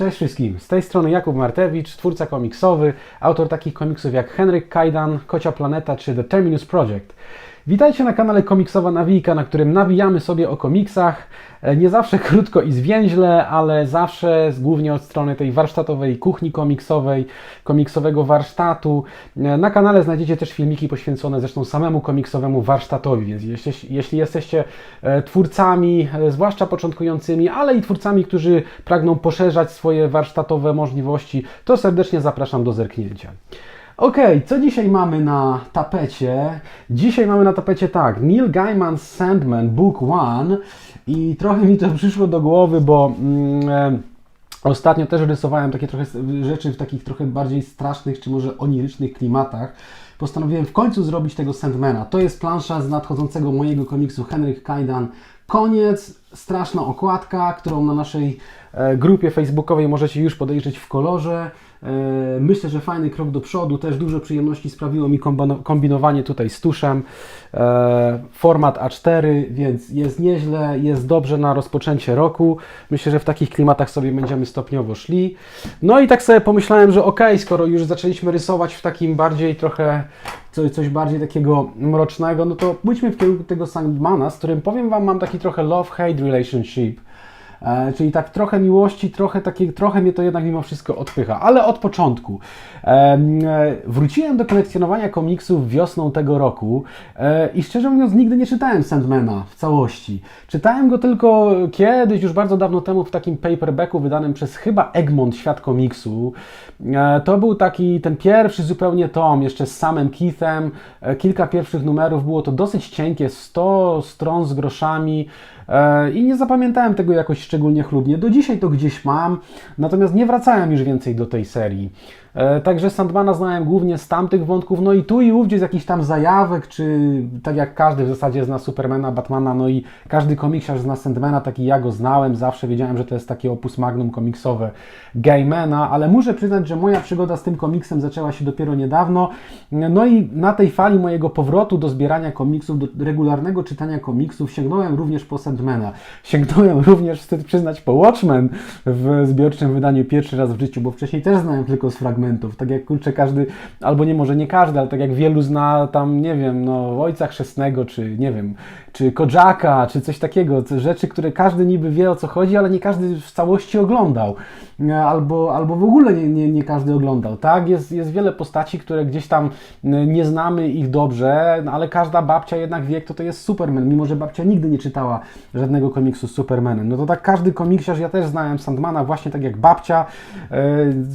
Cześć wszystkim, z tej strony Jakub Martewicz, twórca komiksowy, autor takich komiksów jak Henryk Kajdan, Kocia Planeta czy The Terminus Project. Witajcie na kanale Komiksowa Nawijka, na którym nawijamy sobie o komiksach, e, nie zawsze krótko i zwięźle, ale zawsze głównie od strony tej warsztatowej kuchni komiksowej, komiksowego warsztatu. E, Na kanale znajdziecie też filmiki poświęcone zresztą samemu komiksowemu warsztatowi, więc jeśli, jeśli jesteście e, twórcami, zwłaszcza początkującymi, ale i twórcami, którzy pragną poszerzać swoje warsztatowe możliwości, to serdecznie zapraszam do zerknięcia. Okej, co dzisiaj mamy na tapecie? Dzisiaj mamy na tapecie tak, Neil Gaiman's Sandman Book One i trochę mi to przyszło do głowy, bo mm, ostatnio też rysowałem takie trochę rzeczy w takich trochę bardziej strasznych, czy może onirycznych klimatach. Postanowiłem w końcu zrobić tego Sandmana. To jest plansza z nadchodzącego mojego komiksu Henryk Kajdan. Koniec, straszna okładka, którą na naszej e, grupie facebookowej możecie już podejrzeć w kolorze. E, Myślę, że fajny krok do przodu. Też dużo przyjemności sprawiło mi kombino- kombinowanie tutaj z tuszem. E, Format A4, więc jest nieźle, jest dobrze na rozpoczęcie roku. Myślę, że w takich klimatach sobie będziemy stopniowo szli. No i tak sobie pomyślałem, że okej, skoro już zaczęliśmy rysować w takim bardziej trochę coś, coś bardziej takiego mrocznego, no to pójdźmy w kierunku tego Sandmana, z którym powiem Wam, mam taki trochę love-hate relationship. E, czyli tak trochę miłości, trochę takie, trochę mnie to jednak mimo wszystko odpycha, ale od początku. Em, e, wróciłem do kolekcjonowania komiksów wiosną tego roku e, i szczerze mówiąc nigdy nie czytałem Sandmana w całości. Czytałem go tylko kiedyś, już bardzo dawno temu w takim paperbacku wydanym przez chyba Egmont Świat Komiksu. E, to był taki ten pierwszy zupełnie tom, jeszcze z samym Keithem, e, kilka pierwszych numerów, było to dosyć cienkie, 100 stron z groszami, E, I nie zapamiętałem tego jakoś szczególnie chlubnie. Do dzisiaj to gdzieś mam, natomiast nie wracałem już więcej do tej serii. E, Także Sandmana znałem głównie z tamtych wątków, no i tu i ówdzie z jakichś tam zajawek, czy tak jak każdy w zasadzie zna Supermana, Batmana, no i każdy komiksiarz zna Sandmana, taki ja go znałem, zawsze wiedziałem, że to jest takie opus magnum komiksowe Gaimana, ale muszę przyznać, że moja przygoda z tym komiksem zaczęła się dopiero niedawno, no i na tej fali mojego powrotu do zbierania komiksów, do regularnego czytania komiksów, sięgnąłem również po Sandmana. Sięgnąłem również, wstyd przyznać, po Watchmen w zbiorczym wydaniu pierwszy raz w życiu, bo wcześniej też znałem tylko z fragmentów. Tak jak kurczę każdy, albo nie może nie każdy, ale tak jak wielu zna tam, nie wiem, no Ojca Chrzestnego, czy nie wiem, czy Kodżaka, czy coś takiego. Rzeczy, które każdy niby wie o co chodzi, ale nie każdy w całości oglądał. E, Albo, albo w ogóle nie, nie, nie każdy oglądał. Tak, jest, jest wiele postaci, które gdzieś tam n- nie znamy ich dobrze, no ale każda babcia jednak wie, kto to jest Superman, mimo że babcia nigdy nie czytała żadnego komiksu z Supermanem. No to tak każdy komiksiarz, ja też znałem Sandmana właśnie tak jak babcia, e,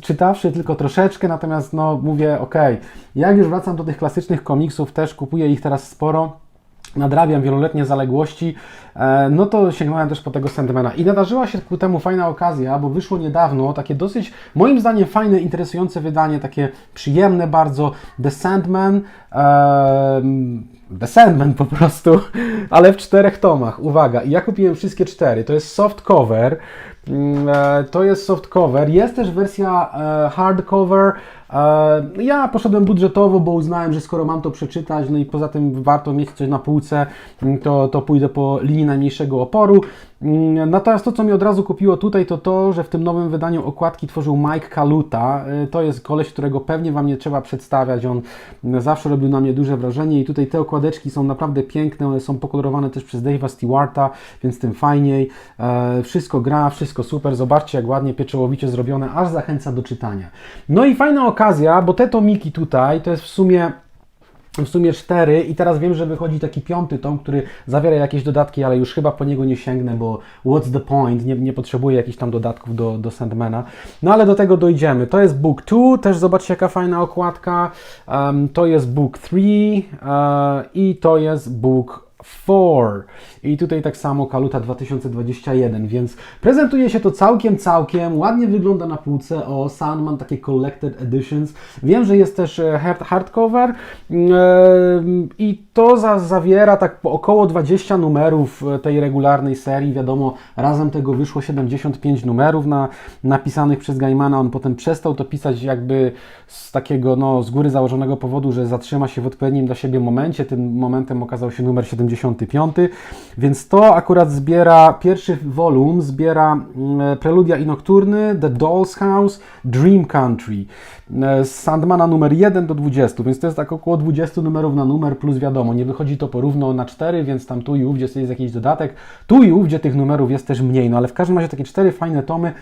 czytawszy tylko troszeczkę, natomiast no mówię, okej, jak już wracam do tych klasycznych komiksów, też kupuję ich teraz sporo, nadrabiam wieloletnie zaległości, e, no to sięgnąłem też po tego Sandmana. I nadarzyła się ku temu fajna okazja, bo wyszło niedawno takie dosyć, moim zdaniem, fajne, interesujące wydanie, takie przyjemne bardzo, The Sandman, The Sandman po prostu, ale w czterech tomach. Uwaga, i ja kupiłem wszystkie cztery. To jest soft cover. Mm, e, To jest soft cover. Jest też wersja e, hardcover. E, Ja poszedłem budżetowo, bo uznałem, że skoro mam to przeczytać, no i poza tym warto mieć coś na półce, mm, to, to pójdę po linii najmniejszego oporu. Mm, Natomiast to, co mi od razu kupiło tutaj, to to, że w tym nowym wydaniu okładki tworzył Mike Kaluta. E, To jest koleś, którego pewnie Wam nie trzeba przedstawiać. On zawsze robił na mnie duże wrażenie i tutaj te okładeczki są naprawdę piękne. One są pokolorowane też przez Dave'a Stewarta, więc tym fajniej. E, Wszystko gra, wszystko super. Zobaczcie, jak ładnie pieczołowicie zrobione, aż zachęca do czytania. No i fajna okazja, bo te tomiki tutaj to jest w sumie w sumie cztery i teraz wiem, że wychodzi taki piąty tom, który zawiera jakieś dodatki, ale już chyba po niego nie sięgnę, bo what's the point, nie, nie potrzebuję jakichś tam dodatków do, do Sandmana. No ale do tego dojdziemy. To jest Book 2, też zobaczcie jaka fajna okładka. Um, to jest Book 3 uh, i to jest Book 4. I tutaj tak samo Kaluta 2021, więc prezentuje się to całkiem, całkiem, ładnie wygląda na półce, o Sandman, takie collected editions. Wiem, że jest też e, hard- hardcover em, i to za, zawiera tak około 20 numerów e, tej regularnej serii, wiadomo, razem tego wyszło 75 numerów na, napisanych przez Gaimana, on potem przestał to pisać jakby z takiego, no, z góry założonego powodu, że zatrzyma się w odpowiednim dla siebie momencie, tym momentem okazał się numer 75 85, więc to akurat zbiera, pierwszy volum zbiera mm, Preludia i Nocturny, The Doll's House, Dream Country, e, z Sandmana numer 1 do 20, więc to jest tak około 20 numerów na numer, plus wiadomo, nie wychodzi to porówno na 4, więc tam tu i ówdzie jest jakiś dodatek, tu i ówdzie tych numerów jest też mniej, no ale w każdym razie takie cztery fajne tomy,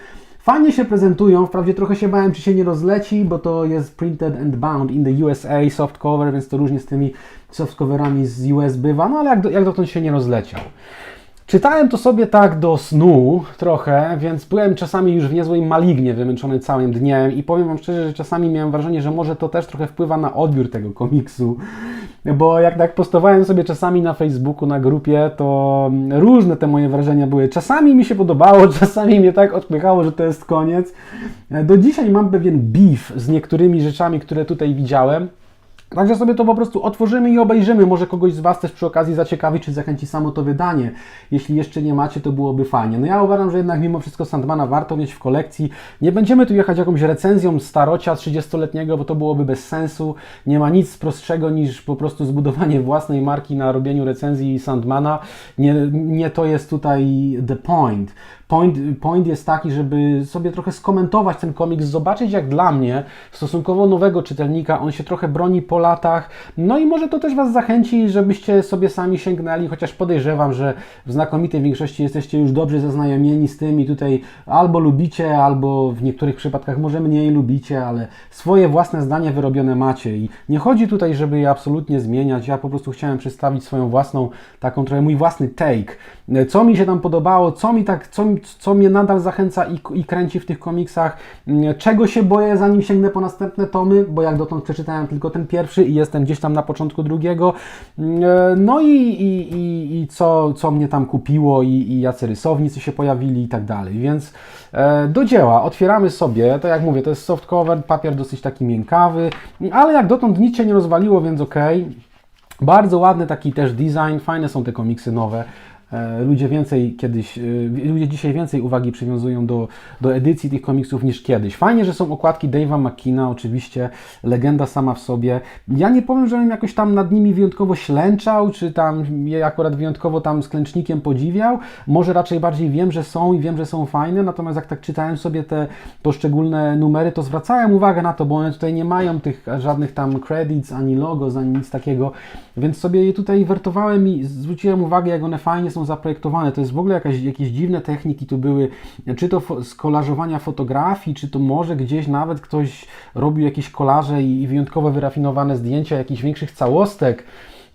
Fajnie się prezentują, wprawdzie trochę się bałem, czy się nie rozleci, bo to jest printed and bound in the USA softcover, więc to różnie z tymi softcoverami z US bywa, no ale jak, do, jak dotąd się nie rozleciał. Czytałem to sobie tak do snu trochę, więc byłem czasami już w niezłej malignie wymęczony całym dniem i powiem Wam szczerze, że czasami miałem wrażenie, że może to też trochę wpływa na odbiór tego komiksu, bo jak tak postowałem sobie czasami na Facebooku, na grupie, to różne te moje wrażenia były. Czasami mi się podobało, czasami mnie tak odpychało, że to jest koniec. Do dzisiaj mam pewien beef z niektórymi rzeczami, które tutaj widziałem. Także sobie to po prostu otworzymy i obejrzymy. Może kogoś z Was też przy okazji zaciekawi, czy zachęci samo to wydanie. Jeśli jeszcze nie macie, to byłoby fajnie. No ja uważam, że jednak mimo wszystko Sandmana warto mieć w kolekcji. Nie będziemy tu jechać jakąś recenzją starocia 30-letniego, bo to byłoby bez sensu. Nie ma nic prostszego niż po prostu zbudowanie własnej marki na robieniu recenzji Sandmana. Nie, nie to jest tutaj the point. Point, point jest taki, żeby sobie trochę skomentować ten komiks, zobaczyć jak dla mnie, stosunkowo nowego czytelnika, on się trochę broni po latach. No i może to też Was zachęci, żebyście sobie sami sięgnęli, chociaż podejrzewam, że w znakomitej większości jesteście już dobrze zaznajomieni z tym i tutaj albo lubicie, albo w niektórych przypadkach może mniej lubicie, ale swoje własne zdanie wyrobione macie i nie chodzi tutaj, żeby je absolutnie zmieniać. Ja po prostu chciałem przedstawić swoją własną, taką trochę mój własny take. Co mi się tam podobało, co mi tak, co, co mnie nadal zachęca i, i kręci w tych komiksach, czego się boję, zanim sięgnę po następne tomy, bo jak dotąd przeczytałem tylko ten pierwszy i jestem gdzieś tam na początku drugiego. No i, i, i, i co, co mnie tam kupiło i, i jacy rysownicy się pojawili i tak dalej. Więc e, do dzieła, otwieramy sobie, to jak mówię, to jest softcover, papier dosyć taki miękkawy, ale jak dotąd nic się nie rozwaliło, więc ok. Bardzo ładny taki też design, fajne są te komiksy nowe. E, ludzie więcej kiedyś, e, ludzie dzisiaj więcej uwagi przywiązują do, do edycji tych komiksów niż kiedyś. Fajnie, że są okładki Dave'a McKeena, oczywiście, legenda sama w sobie. Ja nie powiem, żebym jakoś tam nad nimi wyjątkowo ślęczał, czy tam je akurat wyjątkowo tam z klęcznikiem podziwiał. Może raczej bardziej wiem, że są i wiem, że są fajne, natomiast jak tak czytałem sobie te poszczególne numery, to zwracałem uwagę na to, bo one tutaj nie mają tych żadnych tam credits, ani logos, ani nic takiego, więc sobie je tutaj wertowałem i zwróciłem uwagę, jak one fajnie są zaprojektowane. To jest w ogóle jakaś, jakieś dziwne techniki tu były, czy to z kolażowania fotografii, czy to może gdzieś nawet ktoś robił jakieś kolaże i, i wyjątkowo wyrafinowane zdjęcia jakichś większych całostek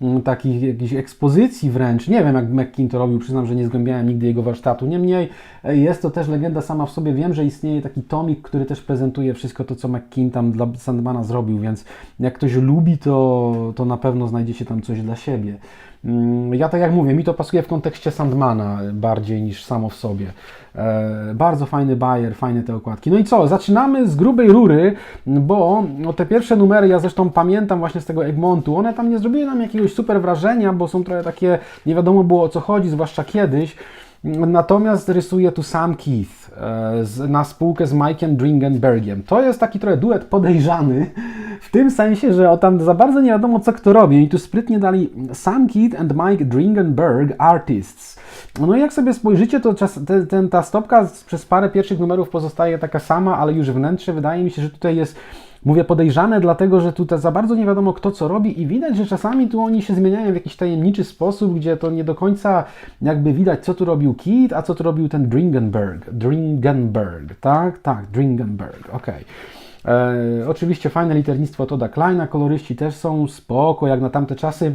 mm, takich jakichś ekspozycji wręcz. Nie wiem, jak McKean to robił, przyznam, że nie zgłębiałem nigdy jego warsztatu. Niemniej e, jest to też legenda sama w sobie. Wiem, że istnieje taki tomik, który też prezentuje wszystko to, co McKean tam dla Sandmana zrobił, więc jak ktoś lubi, to, to na pewno znajdziecie tam coś dla siebie. Mm, ja tak jak mówię, mi to pasuje w kontekście Sandmana bardziej niż samo w sobie. E, bardzo fajny bajer, fajne te okładki. No i co, zaczynamy z grubej rury, bo no, te pierwsze numery, ja zresztą pamiętam właśnie z tego Egmontu, one tam nie zrobiły nam jakiegoś super wrażenia, bo są trochę takie, nie wiadomo było o co chodzi, zwłaszcza kiedyś. Natomiast rysuje tu sam Keith e, na spółkę z Mike'em Dringenbergiem. To jest taki trochę duet podejrzany, w tym sensie, że o tam za bardzo nie wiadomo co kto robi. I tu sprytnie dali Sam Keith and Mike Dringenberg Artists. No i jak sobie spojrzycie, to czas, te, ten, ta stopka przez parę pierwszych numerów pozostaje taka sama, ale już wnętrze wydaje mi się, że tutaj jest Mówię podejrzane, dlatego że tutaj za bardzo nie wiadomo kto co robi i widać, że czasami tu oni się zmieniają w jakiś tajemniczy sposób, gdzie to nie do końca jakby widać, co tu robił Kit, a co tu robił ten Dringenberg. Dringenberg, tak? Tak, Dringenberg, okej. Okay. E, oczywiście fajne liternictwo Toda Kleina, koloryści też są spoko, jak na tamte czasy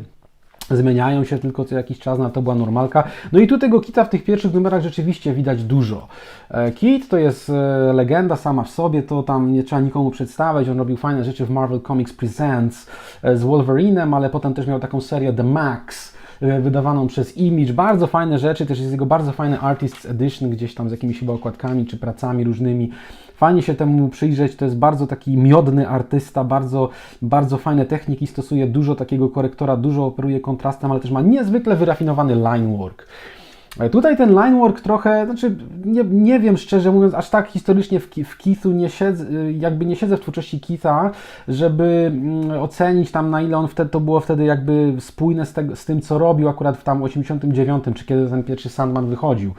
zmieniają się tylko co jakiś czas, na to była normalka. No i tu tego Kita w tych pierwszych numerach rzeczywiście widać dużo. E, Kit to jest e, legenda sama w sobie, to tam nie trzeba nikomu przedstawiać, on robił fajne rzeczy w Marvel Comics Presents e, z Wolverinem, ale potem też miał taką serię The Max, wydawaną przez Image. Bardzo fajne rzeczy, też jest jego bardzo fajny Artist's Edition, gdzieś tam z jakimiś chyba okładkami czy pracami różnymi. Fajnie się temu przyjrzeć, to jest bardzo taki miodny artysta, bardzo, bardzo fajne techniki, stosuje dużo takiego korektora, dużo operuje kontrastem, ale też ma niezwykle wyrafinowany line work. E, Tutaj ten line work trochę, znaczy nie, nie wiem szczerze mówiąc, aż tak historycznie w, w Keithu nie siedzę, y, jakby nie siedzę w twórczości Keitha, żeby mm, ocenić tam na ile on wtedy, to było wtedy jakby spójne z, z tym, co robił akurat w tam 89, czy kiedy ten pierwszy Sandman wychodził.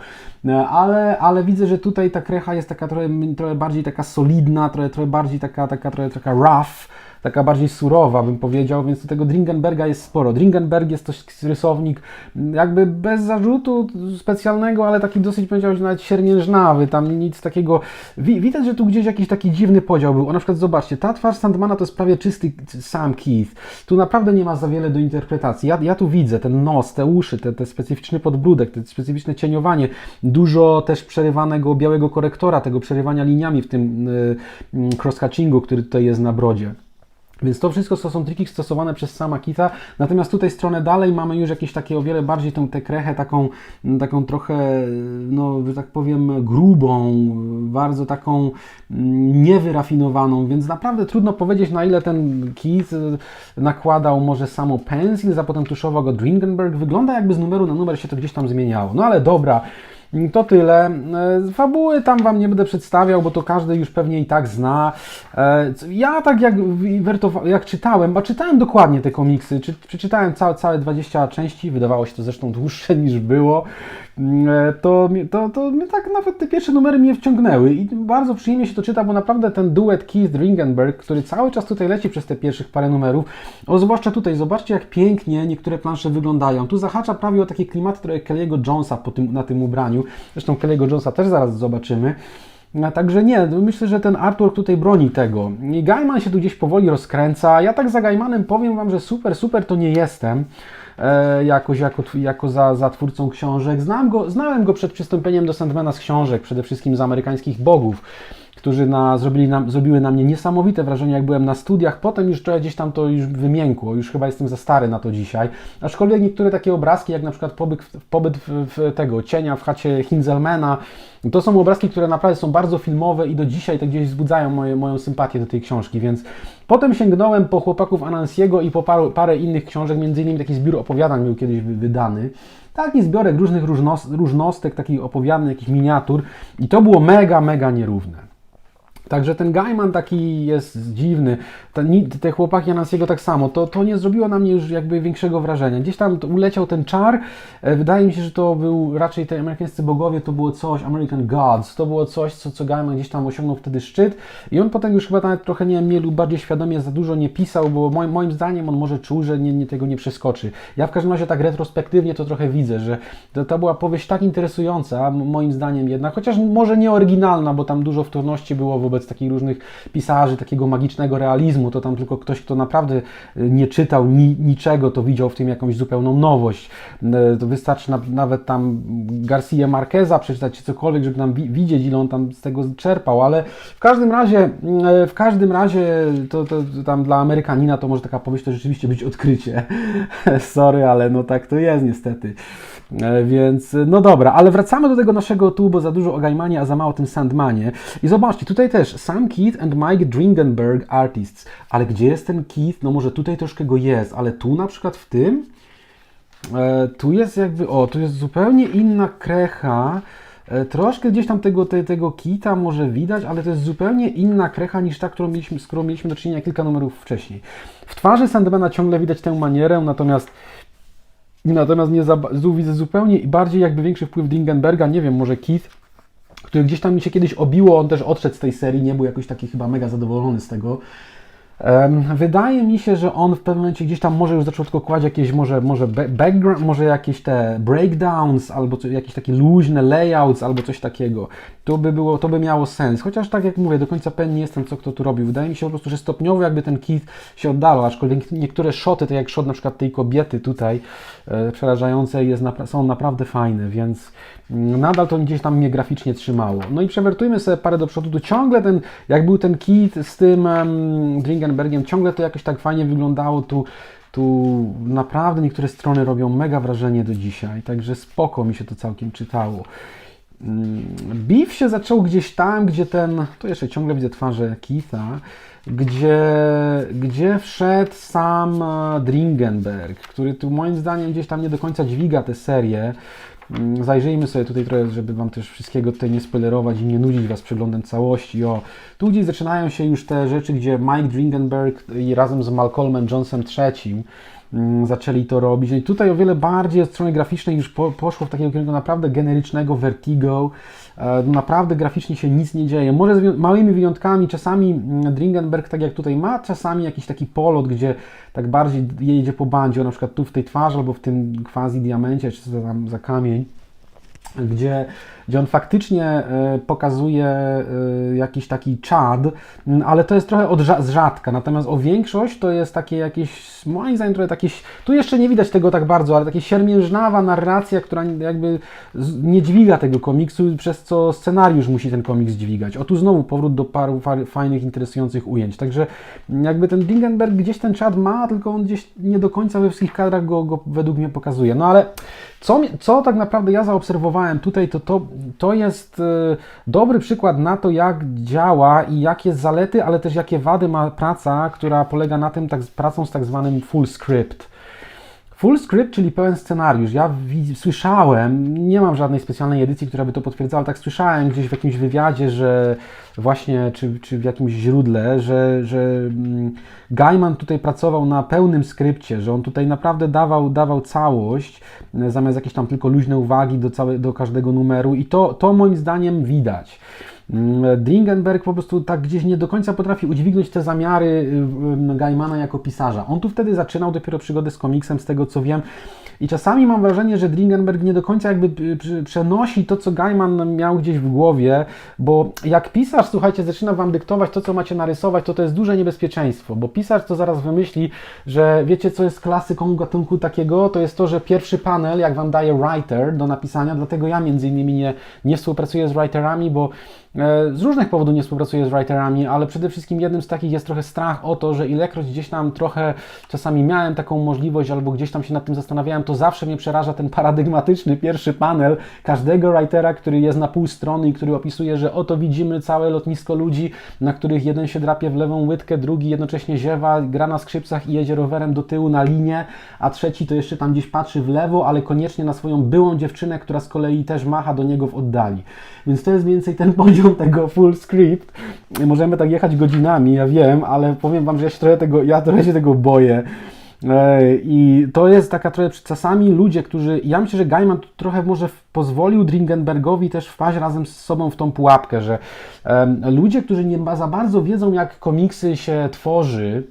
E, Ale, ale widzę, że tutaj ta krecha jest taka trochę, trochę bardziej taka solidna, trochę, trochę bardziej taka, taka, trochę taka rough, taka bardziej surowa, bym powiedział, więc do tego Dringenberga jest sporo. Dringenberg jest to rysownik m, jakby bez zarzutu specjalnego, ale taki dosyć, powiedziałbym, nawet siermiężnawy, tam nic takiego. Wi- widać, że tu gdzieś jakiś taki dziwny podział był. O, na przykład zobaczcie, ta twarz Sandmana to jest prawie czysty sam Keith. Tu naprawdę nie ma za wiele do interpretacji. Ja, ja tu widzę ten nos, te uszy, te, te specyficzny podbródek, te specyficzne cieniowanie, dużo też przerywanego białego korektora, tego przerywania liniami w tym y, y, cross-hatchingu, który tutaj jest na brodzie. Więc to wszystko to są triki stosowane przez sama Kita. Natomiast tutaj stronę dalej mamy już jakieś takie o wiele bardziej tą tę krechę taką, taką trochę, no, że tak powiem, grubą, bardzo taką mm, niewyrafinowaną, więc naprawdę trudno powiedzieć, na ile ten Keith y, nakładał może samo pencil, a potem tuszował go Dringenberg. Wygląda jakby z numeru na numer się to gdzieś tam zmieniało. No ale dobra. To tyle. E, Fabuły tam Wam nie będę przedstawiał, bo to każdy już pewnie i tak zna. E, Ja tak jak, jak czytałem, a czytałem dokładnie te komiksy, czy, przeczytałem całe, całe 20 części, wydawało się to zresztą dłuższe niż było, to, mnie- to, to mnie tak nawet te pierwsze numery mnie wciągnęły i bardzo przyjemnie się to czyta, bo naprawdę ten duet Keith Ringenberg, który cały czas tutaj leci przez te pierwszych parę numerów, o zwłaszcza tutaj, zobaczcie jak pięknie niektóre plansze wyglądają. Tu zahacza prawie o takie klimaty trochę Kelly'ego Jonesa po tym, na tym ubraniu, zresztą Kelly'ego Jonesa też zaraz zobaczymy. No, także nie, myślę, że ten artwork tutaj broni tego. Gaiman się tu gdzieś powoli rozkręca. Ja tak za Gaimanem powiem Wam, że super, super to nie jestem. E, jakoś jako, jako za, za twórcą książek. Znam go, znałem go przed przystąpieniem do Sandmana z książek, przede wszystkim z amerykańskich bogów, którzy na, zrobili nam, zrobiły na mnie niesamowite wrażenie, jak byłem na studiach. Potem już trochę gdzieś tam to już wymiękło, już chyba jestem za stary na to dzisiaj. Aczkolwiek niektóre takie obrazki, jak na przykład pobyt, pobyt w, w tego cienia w chacie Hinzelmana, to są obrazki, które naprawdę są bardzo filmowe i do dzisiaj to gdzieś wzbudzają moje, moją sympatię do tej książki, więc potem sięgnąłem po chłopaków Anansiego i po paru, parę innych książek, między innymi taki zbiór opowiadań był kiedyś wy- wydany. Taki zbiorek różnych różnos, różnostek, takich opowiadań, jakichś miniatur i to było mega, mega nierówne. Także ten Gaiman taki jest dziwny. Te, ni- te chłopaki Anansiego tak samo. To, to nie zrobiło na mnie już jakby większego wrażenia. Gdzieś tam uleciał ten czar. E, Wydaje mi się, że to był raczej te amerykańscy bogowie, to było coś, American Gods, to było coś, co, co Gaiman gdzieś tam osiągnął wtedy szczyt. I on potem już chyba nawet trochę nie mniej lub bardziej świadomie za dużo nie pisał, bo moim, moim zdaniem on może czuł, że nie, nie, tego nie przeskoczy. Ja w każdym razie tak retrospektywnie to trochę widzę, że to, to była powieść tak interesująca, moim zdaniem jednak, chociaż może nie oryginalna, bo tam dużo wtórności było wobec takich różnych pisarzy, takiego magicznego realizmu, to tam tylko ktoś, kto naprawdę y, nie czytał ni, niczego, to widział w tym jakąś zupełną nowość. Y, To wystarczy na, nawet tam Garcia Marqueza przeczytać czy cokolwiek, żeby tam wi- widzieć, ile on tam z tego czerpał, ale w każdym razie, y, w każdym razie to, to, tam dla Amerykanina to może taka powieść to rzeczywiście być odkrycie. Sorry, ale no tak to jest niestety. E, Więc no dobra, ale wracamy do tego naszego tu, bo za dużo o Gaimanie, a za mało o tym Sandmanie. I zobaczcie, tutaj też Sam Keith and Mike Dringenberg artists. Ale gdzie jest ten Keith? No może tutaj troszkę go jest, ale tu na przykład w tym e, tu jest jakby, o, tu jest zupełnie inna krecha. E, Troszkę gdzieś tam tego, te, tego kita może widać, ale to jest zupełnie inna krecha niż ta, którą mieliśmy, z którą mieliśmy do czynienia kilka numerów wcześniej. W twarzy Sandmana ciągle widać tę manierę, natomiast Natomiast nie za, widzę zupełnie i bardziej jakby większy wpływ Dingenberga, nie wiem, może Keith, który gdzieś tam mi się kiedyś obiło, on też odszedł z tej serii, nie był jakoś taki chyba mega zadowolony z tego. Wydaje mi się, że on w pewnym momencie gdzieś tam może już zaczął tylko kłaść jakieś może, może ba- background, może jakieś te breakdowns, albo jakieś takie luźne layouts, albo coś takiego. To by, było, to by miało sens. Chociaż tak jak mówię, do końca pewien nie jestem, co kto tu robił. Wydaje mi się po prostu, że stopniowo jakby ten Keith się oddalał, aczkolwiek niektóre szoty, tak jak shot na przykład tej kobiety tutaj, e, przerażającej, jest są naprawdę fajne, więc mm, nadal to gdzieś tam mnie graficznie trzymało. No i przewertujmy sobie parę do przodu, tu ciągle ten, jak był ten Keith z tym um, Dringenbergiem, ciągle to jakoś tak fajnie wyglądało, tu tu naprawdę niektóre strony robią mega wrażenie do dzisiaj, także spoko mi się to całkiem czytało. Mm, Beef się zaczął gdzieś tam, gdzie ten, to jeszcze ciągle widzę twarze Keitha, gdzie, gdzie wszedł sam Dringenberg, który tu moim zdaniem gdzieś tam nie do końca dźwiga tę serię. Zajrzyjmy sobie tutaj trochę, żeby Wam też wszystkiego tutaj nie spoilerować i nie nudzić Was przeglądem całości. O, tu gdzieś zaczynają się już te rzeczy, gdzie Mike Dringenberg razem z Malcolmem Johnsonem III zaczęli to robić. No I tutaj o wiele bardziej od strony graficznej już po, poszło w takiego kierunku naprawdę generycznego Vertigo. E, Naprawdę graficznie się nic nie dzieje. Może z małymi wyjątkami, czasami mm, Dringenberg, tak jak tutaj ma, czasami jakiś taki polot, gdzie tak bardziej jedzie po bandzie, na przykład tu w tej twarzy albo w tym quasi diamencie, czy tam za kamień gdzie, gdzie on faktycznie e, pokazuje e, jakiś taki czad, ale to jest trochę od rzadka. Natomiast o większość to jest takie jakieś, moim zdaniem, trochę jakieś, tu jeszcze nie widać tego tak bardzo, ale takie siermiężnawa narracja, która jakby nie dźwiga tego komiksu, przez co scenariusz musi ten komiks dźwigać. O tu znowu powrót do paru fa- fajnych, interesujących ujęć. Także jakby ten Dingenberg gdzieś ten czad ma, tylko on gdzieś nie do końca we wszystkich kadrach go, go według mnie pokazuje. No ale co, co tak naprawdę ja zaobserwowałem tutaj, to, to, to jest e, dobry przykład na to, jak działa i jakie zalety, ale też jakie wady ma praca, która polega na tym, tak, pracą z tak zwanym full script. Full script, czyli pełen scenariusz. Ja słyszałem, nie mam żadnej specjalnej edycji, która by to potwierdzała, tak słyszałem gdzieś w jakimś wywiadzie, że właśnie, czy, czy w jakimś źródle, że, że mm, Gaiman tutaj pracował na pełnym skrypcie, że on tutaj naprawdę dawał, dawał całość, e, zamiast jakieś tam tylko luźne uwagi do, całe, do każdego numeru i to, to moim zdaniem widać. Mm, Dringenberg po prostu tak gdzieś nie do końca potrafi udźwignąć te zamiary y, y, Gaimana jako pisarza. On tu wtedy zaczynał dopiero przygodę z komiksem, z tego co wiem. I czasami mam wrażenie, że Dringenberg nie do końca jakby y, przenosi to, co Gaiman miał gdzieś w głowie, bo jak pisarz, słuchajcie, zaczyna Wam dyktować to, co macie narysować, to to jest duże niebezpieczeństwo, bo pisarz to zaraz wymyśli, że wiecie, co jest klasyką gatunku takiego, to jest to, że pierwszy panel, jak Wam daje writer do napisania, dlatego ja między innymi nie, nie współpracuję z writerami, bo E, Z różnych powodów nie współpracuję z writerami, ale przede wszystkim jednym z takich jest trochę strach o to, że ilekroć gdzieś tam trochę czasami miałem taką możliwość albo gdzieś tam się nad tym zastanawiałem, to zawsze mnie przeraża ten paradygmatyczny pierwszy panel każdego writera, który jest na pół strony i który opisuje, że oto widzimy całe lotnisko ludzi, na których jeden się drapie w lewą łydkę, drugi jednocześnie ziewa, gra na skrzypcach i jedzie rowerem do tyłu na linię, a trzeci to jeszcze tam gdzieś patrzy w lewo, ale koniecznie na swoją byłą dziewczynę, która z kolei też macha do niego w oddali. Więc to jest mniej więcej ten poziom tego full script. Możemy tak jechać godzinami, ja wiem, ale powiem Wam, że ja się trochę tego, ja trochę się tego boję. E, I to jest taka trochę czasami ludzie, którzy. Ja myślę, że Gaiman trochę może pozwolił Dringenbergowi też wpaść razem z sobą w tą pułapkę, że em, ludzie, którzy nie za bardzo wiedzą, jak komiksy się tworzy,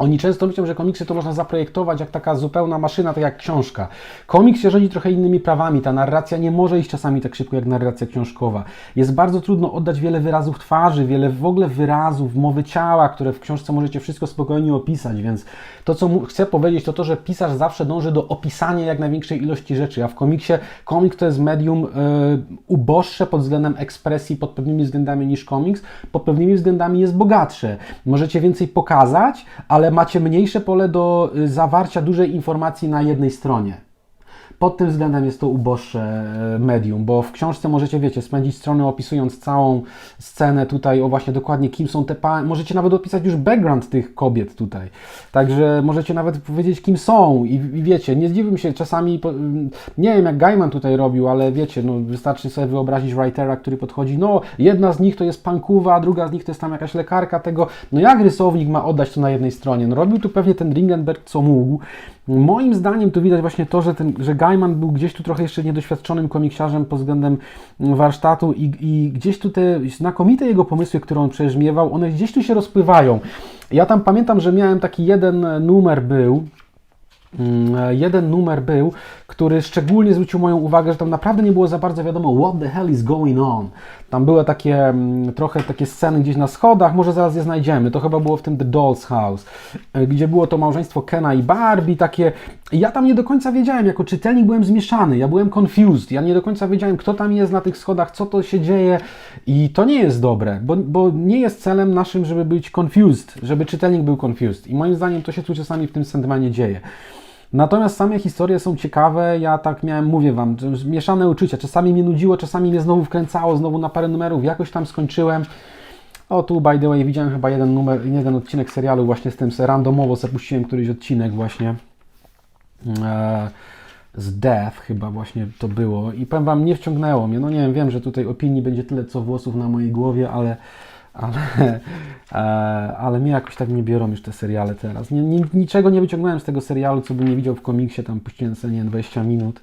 oni często myślą, że komiksy to można zaprojektować jak taka zupełna maszyna, tak jak książka. Komiks się rządzi trochę innymi prawami. Ta narracja nie może iść czasami tak szybko jak narracja książkowa. Jest bardzo trudno oddać wiele wyrazów twarzy, wiele w ogóle wyrazów, mowy ciała, które w książce możecie wszystko spokojnie opisać. Więc to, co chcę powiedzieć, to to, że pisarz zawsze dąży do opisania jak największej ilości rzeczy. A w komiksie, komik to jest medium e, uboższe pod względem ekspresji, pod pewnymi względami niż komiks, pod pewnymi względami jest bogatsze. Możecie więcej pokazać, ale macie mniejsze pole do y, zawarcia dużej informacji na jednej stronie. Pod tym względem jest to uboższe e, medium, bo w książce możecie, wiecie, spędzić stronę opisując całą scenę tutaj, o właśnie dokładnie kim są te panie. Możecie nawet opisać już background tych kobiet tutaj. Także możecie nawet powiedzieć, kim są i, i wiecie, nie zdziwiłbym się czasami, nie wiem jak Gaiman tutaj robił, ale wiecie, no wystarczy sobie wyobrazić writera, który podchodzi, no jedna z nich to jest pankuwa, druga z nich to jest tam jakaś lekarka tego, no jak rysownik ma oddać to na jednej stronie? No robił tu pewnie ten Ringenberg co mógł. Moim zdaniem tu widać właśnie to, że, ten, że Gaiman był gdzieś tu trochę jeszcze niedoświadczonym komiksiarzem pod względem warsztatu i, i gdzieś tu te znakomite jego pomysły, które on przecież one gdzieś tu się rozpływają. Ja tam pamiętam, że miałem taki jeden numer był, Mm, Jeden numer był, który szczególnie zwrócił moją uwagę, że tam naprawdę nie było za bardzo wiadomo, what the hell is going on. Tam były takie mm, trochę takie sceny gdzieś na schodach, może zaraz je znajdziemy. To chyba było w tym The Doll's House, y, gdzie było to małżeństwo Kena i Barbie, takie. Ja tam nie do końca wiedziałem, jako czytelnik byłem zmieszany, ja byłem confused, ja nie do końca wiedziałem, kto tam jest na tych schodach, co to się dzieje, i to nie jest dobre, bo, bo nie jest celem naszym, żeby być confused, żeby czytelnik był confused. I moim zdaniem to się tu czasami w tym Sandmanie dzieje. Natomiast same historie są ciekawe. Ja tak miałem, mówię Wam, mieszane uczucia. Czasami mnie nudziło, czasami mnie znowu wkręcało, znowu na parę numerów. Jakoś tam skończyłem. O, tu by the way, widziałem chyba jeden numer, jeden odcinek serialu właśnie z tym, se randomowo zapuściłem któryś odcinek właśnie. Eee, z Death chyba właśnie to było i powiem Wam, nie wciągnęło mnie. No nie wiem, wiem, że tutaj opinii będzie tyle co włosów na mojej głowie, ale, ale, e, ale mnie jakoś tak nie biorą już te seriale teraz. Nie, nie, niczego nie wyciągnąłem z tego serialu, co bym nie widział w komiksie, tam puściłem sobie nie, 20 minut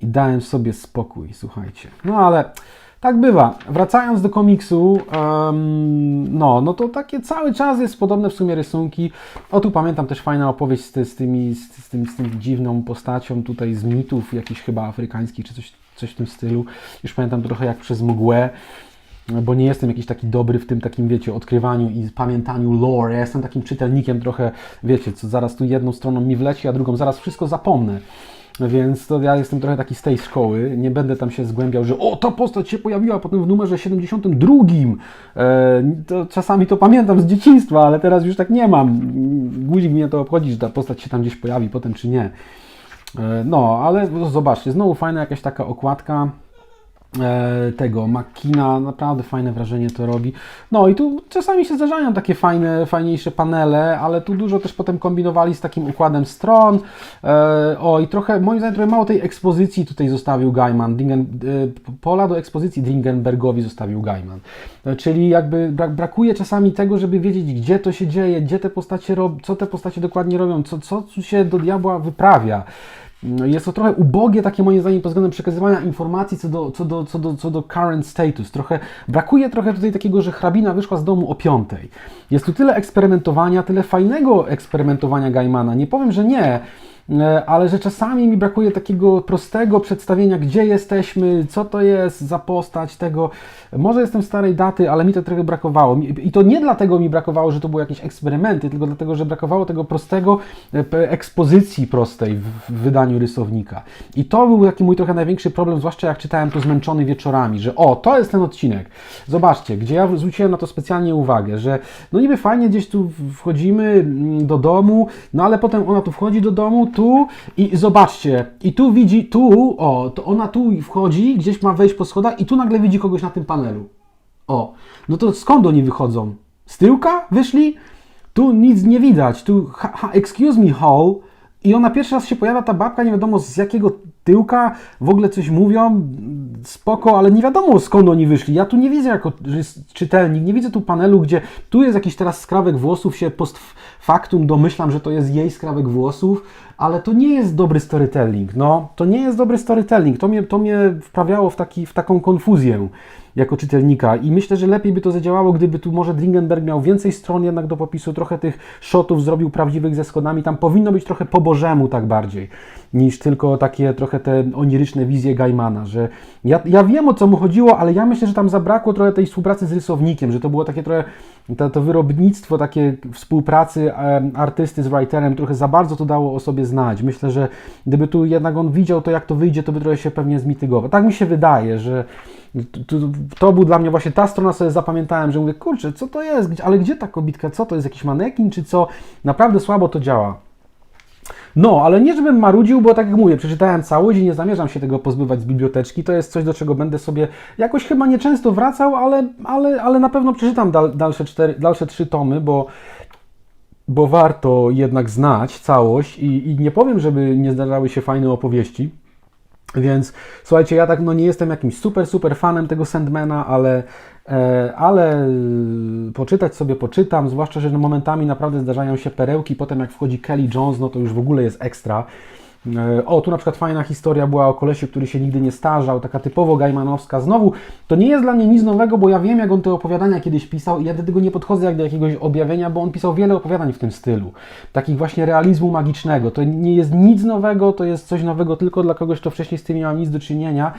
i dałem sobie spokój, słuchajcie. No ale tak bywa. Wracając do komiksu, em, no, no to takie cały czas jest podobne w sumie rysunki. O tu pamiętam też fajna opowieść z, ty- z, tymi, z, z, tym, z tym dziwną postacią tutaj z mitów jakichś chyba afrykańskich czy coś, coś w tym stylu. Już pamiętam trochę jak przez mgłę bo nie jestem jakiś taki dobry w tym takim, wiecie, odkrywaniu i pamiętaniu lore. Ja jestem takim czytelnikiem trochę, wiecie, co zaraz tu jedną stroną mi wleci, a drugą zaraz wszystko zapomnę. Więc to ja jestem trochę taki z tej szkoły. Nie będę tam się zgłębiał, że o, ta postać się pojawiła potem w numerze 72. E, to czasami to pamiętam z dzieciństwa, ale teraz już tak nie mam. Guzik mnie to obchodzi, że ta postać się tam gdzieś pojawi potem, czy nie. E, no, ale zobaczcie, znowu fajna jakaś taka okładka tego Makina, naprawdę fajne wrażenie to robi. No i tu czasami się zdarzają takie fajne, fajniejsze panele, ale tu dużo też potem kombinowali z takim układem stron. E, o i trochę, moim zdaniem trochę mało tej ekspozycji tutaj zostawił Gaiman. Dingen, e, pola do ekspozycji Dringenbergowi zostawił Gaiman. E, czyli jakby brak, brakuje czasami tego, żeby wiedzieć, gdzie to się dzieje, gdzie te postacie rob, co te postacie dokładnie robią, co, co tu się do diabła wyprawia. No, Jest to trochę ubogie takie moim zdaniem pod względem przekazywania informacji co do, co do, co do, co do current status. Trochę, brakuje trochę tutaj takiego, że hrabina wyszła z domu o piątej. Jest tu tyle eksperymentowania, tyle fajnego eksperymentowania Gaimana. Nie powiem, że nie, ale że czasami mi brakuje takiego prostego przedstawienia, gdzie jesteśmy, co to jest za postać tego. Może jestem starej daty, ale mi to trochę brakowało. I to nie dlatego mi brakowało, że to były jakieś eksperymenty, tylko dlatego, że brakowało tego prostego e, ekspozycji prostej w, w wydaniu rysownika. I to był taki mój trochę największy problem, zwłaszcza jak czytałem to zmęczony wieczorami, że o, to jest ten odcinek. Zobaczcie, gdzie ja zwróciłem na to specjalnie uwagę, że no niby fajnie gdzieś tu wchodzimy mm, do domu, no ale potem ona tu wchodzi do domu, tu i zobaczcie, i tu widzi, tu, o, to ona tu wchodzi, gdzieś ma wejść po schodach i tu nagle widzi kogoś na tym panelu. O, no to skąd oni wychodzą? Z tyłka wyszli? Tu nic nie widać, tu, ha, ha, excuse me, hall. I ona pierwszy raz się pojawia, ta babka, nie wiadomo z jakiego tyłka, w ogóle coś mówią, spoko, ale nie wiadomo skąd oni wyszli. Ja tu nie widzę jako czytelnik, nie widzę tu panelu, gdzie tu jest jakiś teraz skrawek włosów, się post factum domyślam, że to jest jej skrawek włosów, ale to nie jest dobry storytelling. No, to nie jest dobry storytelling. To mnie, to mnie wprawiało w, taki, w taką konfuzję jako czytelnika i myślę, że lepiej by to zadziałało, gdyby tu może Dringenberg miał więcej stron jednak do popisu, trochę tych shotów zrobił prawdziwych ze schodami, tam powinno być trochę po bożemu tak bardziej, niż tylko takie trochę te oniryczne wizje Gaimana, że ja, ja wiem o co mu chodziło, ale ja myślę, że tam zabrakło trochę tej współpracy z rysownikiem, że to było takie trochę to, to wyrobnictwo takie współpracy artysty z writerem trochę za bardzo to dało o sobie znać. Myślę, że gdyby tu jednak on widział to, jak to wyjdzie, to by trochę się pewnie zmitygował. Tak mi się wydaje, że to, to, był dla mnie właśnie ta strona, sobie zapamiętałem, że mówię, kurczę, co to jest, ale gdzie ta kobitka, co to jest, jakiś manekin, czy co? Naprawdę słabo to działa. No, ale nie żebym marudził, bo tak jak mówię, przeczytałem całość i nie zamierzam się tego pozbywać z biblioteczki. To jest coś, do czego będę sobie jakoś chyba nieczęsto wracał, ale, ale, ale na pewno przeczytam dal, dalsze, cztery, dalsze trzy tomy, bo, bo warto jednak znać całość i, i nie powiem, żeby nie zdarzały się fajne opowieści. Więc słuchajcie, ja tak no nie jestem jakimś super, super fanem tego Sandmana, ale, e, ale y, poczytać sobie poczytam, zwłaszcza, że momentami naprawdę zdarzają się perełki, potem jak wchodzi Kelly Jones, no to już w ogóle jest ekstra. E, O, tu na przykład fajna historia była o kolesiu, który się nigdy nie starzał, taka typowo gaimanowska. Znowu, to nie jest dla mnie nic nowego, bo ja wiem, jak on te opowiadania kiedyś pisał i ja do tego nie podchodzę jak do jakiegoś objawienia, bo on pisał wiele opowiadań w tym stylu. Takich właśnie realizmu magicznego. To nie jest nic nowego, to jest coś nowego tylko dla kogoś, kto wcześniej z tym nie miał nic do czynienia.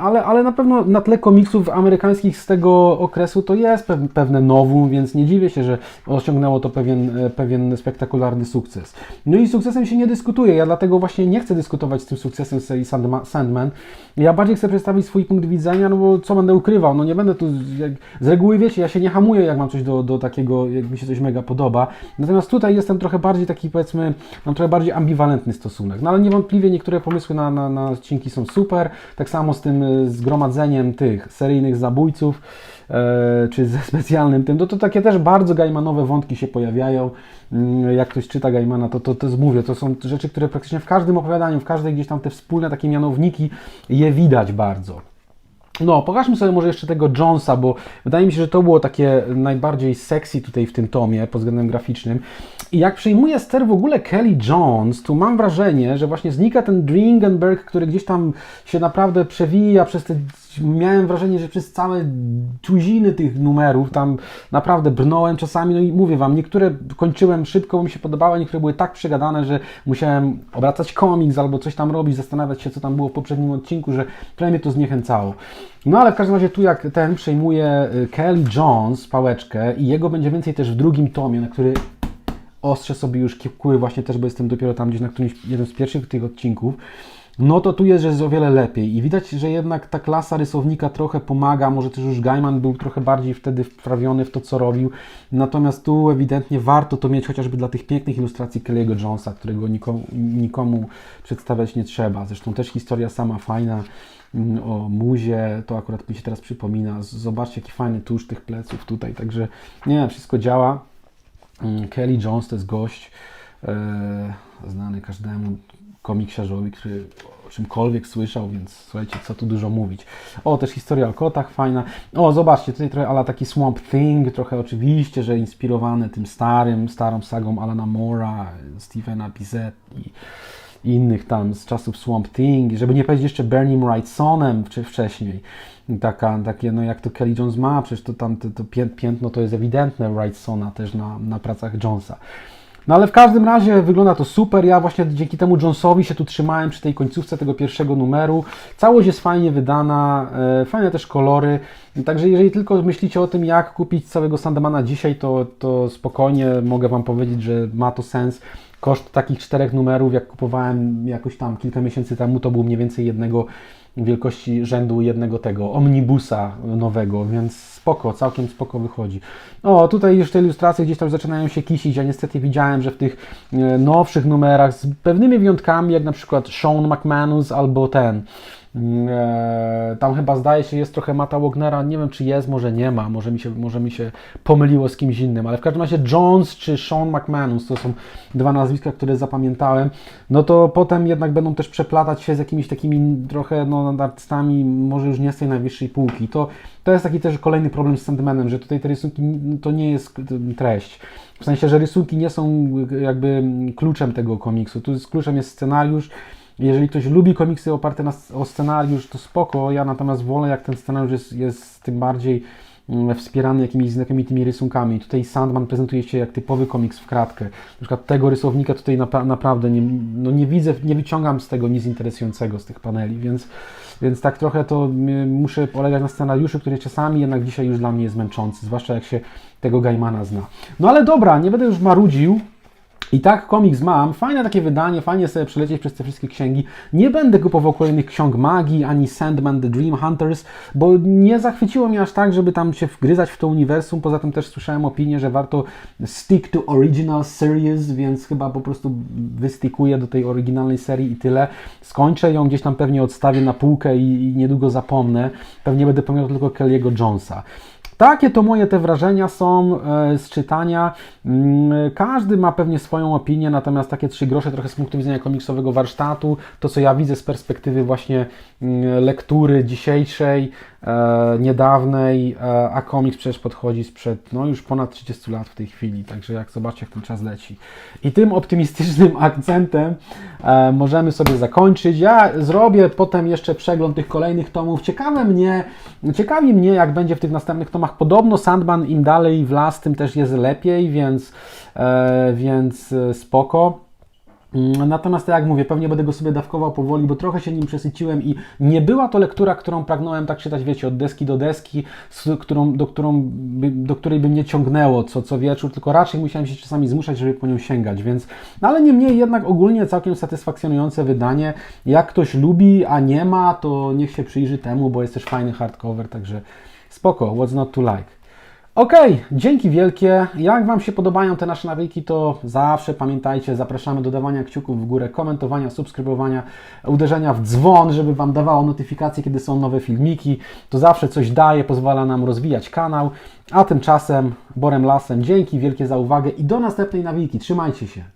Ale, ale na pewno na tle komiksów amerykańskich z tego okresu to jest pew- pewne nowum, więc nie dziwię się, że osiągnęło to pewien, e, pewien spektakularny sukces. No i sukcesem się nie dyskutuje. Ja dlatego właśnie nie chcę dyskutować z tym sukcesem serii Sandma- Sandman. Ja bardziej chcę przedstawić swój punkt widzenia, no bo co będę ukrywał? No nie będę tu. Jak, z reguły wiecie, ja się nie hamuję, jak mam coś do, do takiego, jak mi się coś mega podoba. Natomiast tutaj jestem trochę bardziej taki, powiedzmy, mam trochę bardziej ambiwalentny stosunek. No ale niewątpliwie niektóre pomysły na, na, na odcinki są super. Tak samo z tym y, zgromadzeniem tych seryjnych zabójców, e, czy ze specjalnym tym, to, to takie też bardzo Gaimanowe wątki się pojawiają. Mm, Jak ktoś czyta Gaimana, to, to, to mówię, to są rzeczy, które praktycznie w każdym opowiadaniu, w każdej gdzieś tam te wspólne takie mianowniki je widać bardzo. No, pokażmy sobie może jeszcze tego Jonesa, bo wydaje mi się, że to było takie najbardziej sexy tutaj w tym tomie pod względem graficznym. I jak przejmuje ster w ogóle Kelly Jones, to mam wrażenie, że właśnie znika ten Dringenberg, który gdzieś tam się naprawdę przewija przez te... Miałem wrażenie, że przez całe tuziny tych numerów tam naprawdę brnąłem czasami, no i mówię Wam, niektóre kończyłem szybko, bo mi się podobały, niektóre były tak przegadane, że musiałem obracać komiks albo coś tam robić, zastanawiać się, co tam było w poprzednim odcinku, że trochę mnie to zniechęcało. No ale w każdym razie tu jak ten przejmuje y, Kelly Jones pałeczkę i jego będzie więcej też w drugim tomie, na który ostrzę sobie już kiełkuły właśnie też, bo jestem dopiero tam gdzieś na którymś, jednym z pierwszych tych odcinków, no to tu jest, że jest o wiele lepiej. I widać, że jednak ta klasa rysownika trochę pomaga, może też już Gaiman był trochę bardziej wtedy wprawiony w to, co robił. Natomiast tu ewidentnie warto to mieć chociażby dla tych pięknych ilustracji Kelly'ego Jonesa, którego nikomu, nikomu przedstawiać nie trzeba. Zresztą też historia sama fajna mm, o muzie, to akurat mi się teraz przypomina. Zobaczcie, jaki fajny tusz tych pleców tutaj. Także nie, wszystko działa. Mm, Kelly Jones to jest gość e, znany każdemu komiksiarzowi, który o czymkolwiek słyszał, więc słuchajcie, co tu dużo mówić. O, też historia o kotach fajna. O, zobaczcie, tutaj trochę ala taki Swamp Thing, trochę oczywiście, że inspirowany tym starym, starą sagą Alana Mora, Stephena Pizet i innych tam z czasów Swamp Thing, żeby nie powiedzieć jeszcze Bernie Wrightsonem czy wcześniej. Taka, takie, no jak to Kelly Jones ma, przecież to tam to, to pię- piętno to jest ewidentne Wrightsona też na, na pracach Jonesa. No ale w każdym razie wygląda to super. Ja właśnie dzięki temu Jonesowi się tu trzymałem przy tej końcówce tego pierwszego numeru. Całość jest fajnie wydana, e, fajne też kolory. Także jeżeli tylko myślicie o tym, jak kupić całego Sandemana dzisiaj, to, to spokojnie mogę Wam powiedzieć, że ma to sens. Koszt takich czterech numerów, jak kupowałem jakoś tam kilka miesięcy temu, to był mniej więcej jednego wielkości rzędu jednego tego omnibusa nowego, więc spoko, całkiem spoko wychodzi. O, tutaj już te ilustracje gdzieś tam zaczynają się kisić, ja niestety widziałem, że w tych e, nowszych numerach z pewnymi wyjątkami, jak na przykład Sean McManus albo ten, tam chyba zdaje się jest trochę Mata Wagnera, nie wiem czy jest, może nie ma, może mi się, może mi się pomyliło z kimś innym, ale w każdym razie Jones czy Sean McManus to są dwa nazwiska, które zapamiętałem, no to potem jednak będą też przeplatać się z jakimiś takimi trochę no, artystami, może już nie z tej najwyższej półki. To, to jest taki też kolejny problem z Sandmanem, że tutaj te rysunki to nie jest treść. W sensie, że rysunki nie są jakby kluczem tego komiksu. Tu kluczem jest scenariusz. Jeżeli ktoś lubi komiksy oparte na, o scenariusz, to spoko. Ja natomiast wolę, jak ten scenariusz jest, jest tym bardziej mm, wspierany jakimiś znakomitymi rysunkami. Tutaj Sandman prezentuje się jak typowy komiks w kratkę. Na przykład tego rysownika tutaj napra- naprawdę nie, no nie widzę, nie wyciągam z tego nic interesującego z tych paneli, więc, więc tak trochę to y, muszę polegać na scenariuszu, który czasami jednak dzisiaj już dla mnie jest męczący, zwłaszcza jak się tego Gaimana zna. No ale dobra, nie będę już marudził. I tak komiks mam, fajne takie wydanie, fajnie sobie przelecieć przez te wszystkie księgi. Nie będę kupował kolejnych ksiąg magii, ani Sandman The Dream Hunters, bo nie zachwyciło mnie aż tak, żeby tam się wgryzać w to uniwersum. Poza tym też słyszałem opinię, że warto stick to original series, więc chyba po prostu wystikuję do tej oryginalnej serii i tyle. Skończę ją, gdzieś tam pewnie odstawię na półkę i, i niedługo zapomnę. Pewnie będę pamiętał tylko Kelly'ego Jonesa. Takie to moje te wrażenia są e, z czytania. Mm, Każdy ma pewnie swoją opinię, natomiast takie trzy grosze trochę z punktu widzenia komiksowego warsztatu, to co ja widzę z perspektywy właśnie mm, lektury dzisiejszej, e, niedawnej, e, a komiks przecież podchodzi sprzed no już ponad 30 lat w tej chwili, także jak zobaczcie jak ten czas leci. I tym optymistycznym akcentem możemy sobie zakończyć. Ja zrobię potem jeszcze przegląd tych kolejnych tomów. Ciekawe mnie, ciekawi mnie jak będzie w tych następnych tomach. Podobno Sandman im dalej w las, tym też jest lepiej, więc, e, więc e, spoko. Mm, Natomiast tak jak mówię, pewnie będę go sobie dawkował powoli, bo trochę się nim przesyciłem i nie była to lektura, którą pragnąłem tak czytać, wiecie, od deski do deski, którą, do, którą, do której by mnie ciągnęło co, co wieczór, tylko raczej musiałem się czasami zmuszać, żeby po nią sięgać, więc, no ale niemniej jednak ogólnie całkiem satysfakcjonujące wydanie. Jak ktoś lubi, a nie ma, to niech się przyjrzy temu, bo jest też fajny hardcover, także spoko, what's not to like. Okej, dzięki wielkie. Jak Wam się podobają te nasze nawyki, to zawsze pamiętajcie, zapraszamy do dawania kciuków w górę, komentowania, subskrybowania, uderzenia w dzwon, żeby Wam dawało notyfikacje, kiedy są nowe filmiki. To zawsze coś daje, pozwala nam rozwijać kanał. A tymczasem Borem Lasem dzięki wielkie za uwagę i do następnej nawiki. Trzymajcie się.